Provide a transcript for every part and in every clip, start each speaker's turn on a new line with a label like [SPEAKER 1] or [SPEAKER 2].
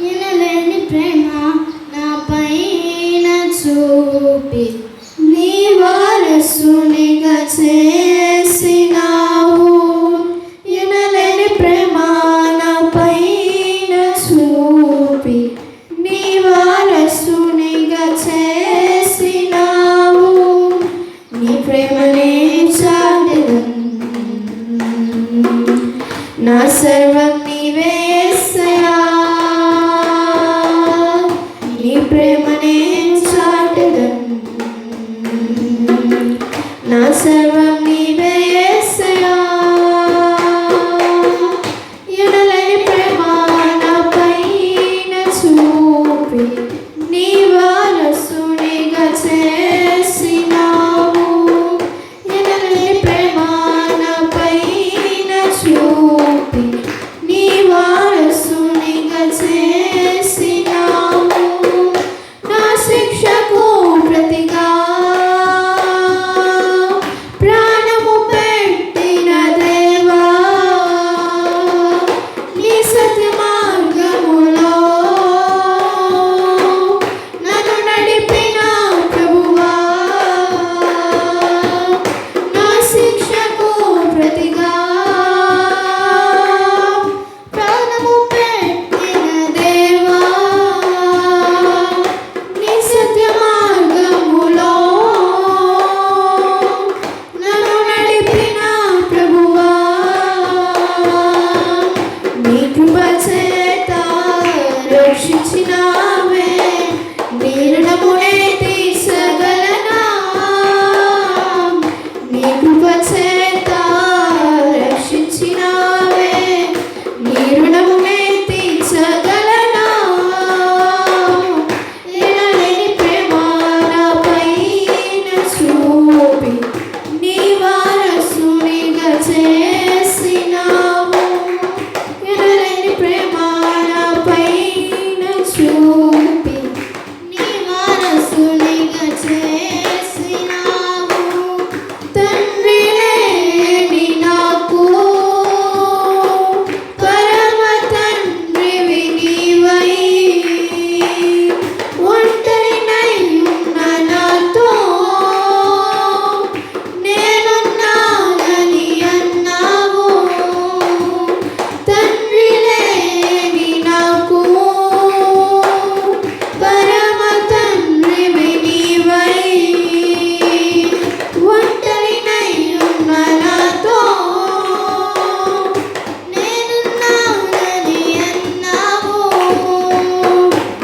[SPEAKER 1] వినలేని ప్రేమ నా పైన చూపి నీ వారసునిగా చేసినావు. వినలేని ప్రేమ నా పైన చూపి నీ వారసునిగా చేసినావు. నీ ప్రేమనే చాలిన sempre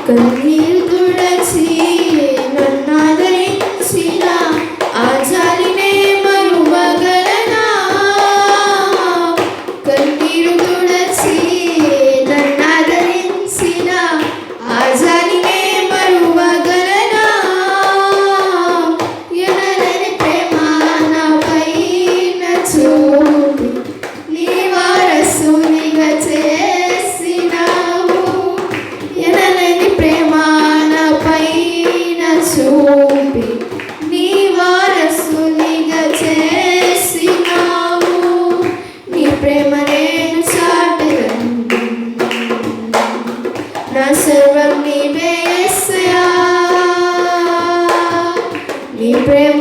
[SPEAKER 1] 跟你 చూపి నీ వారసునిగా చేసినావు. నీ ప్రేమ నేను నా సర్వం నీవేసయా నీ ప్రేమ